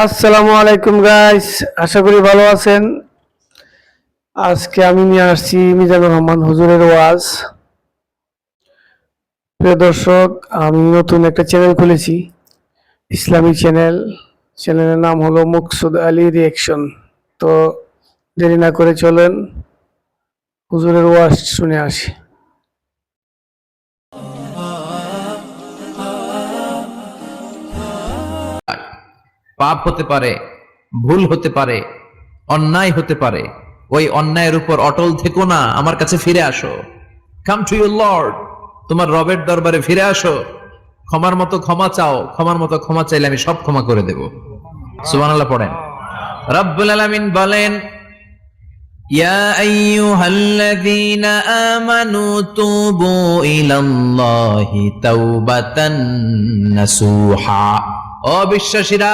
আসসালামু আলাইকুম গাইস আশা করি ভালো আছেন। আজকে আমি নিয়ে আসছি মিজানুর রহমান হুজুরের ওয়াজ। প্রিয় দর্শক, আমি নতুন একটা চ্যানেল খুলেছি ইসলামিক চ্যানেল চ্যানেলের নাম হলো মুকসুদ আলী রিয়েকশন তো দেরি না করে চলেন, হুজুরের ওয়াজ শুনে আসি। পাপ হতে পারে ভুল হতে পারে অন্যায় হতে পারে ওই অন্যায়ের উপর অটল থেকো না আমার কাছে ফিরে আসো কাম টু ইউর লর্ড তোমার রবের দরবারে ফিরে আসো ক্ষমার মতো ক্ষমা চাও ক্ষমার মতো ক্ষমা চাইলে আমি সব ক্ষমা করে দেব সুবহানাল্লাহ পড়েন রব্বুল আলামিন বলেন يا أيها الذين آمنوا توبوا إلى الله توبة نصوحا ও বিশ্বাসীরা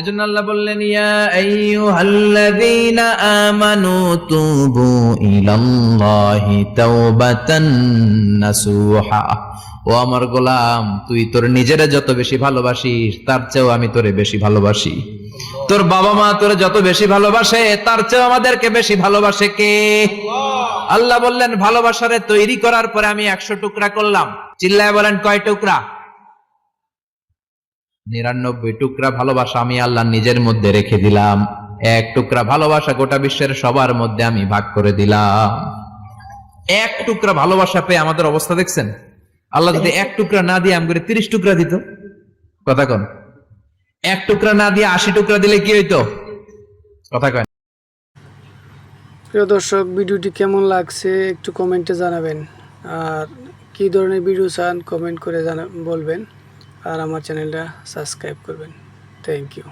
এজন্য আল্লাহ বললেন, ইয়া আইয়ুহাল্লাযীনা আমানু তুবু ইলাল্লাহি তাওবাতান নাসুহা। ও আমার গোলাম, তুই তোর নিজেরে যত বেশি ভালোবাসিস, তার চেয়েও আমি তোরে বেশি ভালোবাসি। তোর বাবা মা তোরে যত বেশি ভালোবাসে, তার চেয়েও আমাদেরকে বেশি ভালোবাসে কে? আল্লাহ বললেন, ভালোবাসারে তৈরি করার পরে আমি একশো টুকরা করলাম। চিল্লায় বলেন, কয় টুকরা? নিরানব্বই টুকরা ভালোবাসা আমি আল্লাহ নিজের মধ্যে রেখে দিলাম। এক টুকরা ভালোবাসা গোটা বিশ্বের সবার মধ্যে আমি ভাগ করে দিলাম। এক টুকরা ভালোবাসা পেয়ে আমাদের অবস্থা দেখছেন? আল্লাহ যদি এক টুকরা না দিয়ে আমি তিরিশ টুকরা দিত, কথা কন। এক টুকরা না দিয়ে আশি টুকরা দিলে কি হইতো? কথা কয় প্রিয় দর্শক, ভিডিওটি কেমন লাগছে একটু কমেন্টে জানাবেন। আর কি ধরনের ভিডিও চান, কমেন্ট করে জানা বলবেন। আর আমার চ্যানেলটা সাবস্ক্রাইব করবেন। Thank you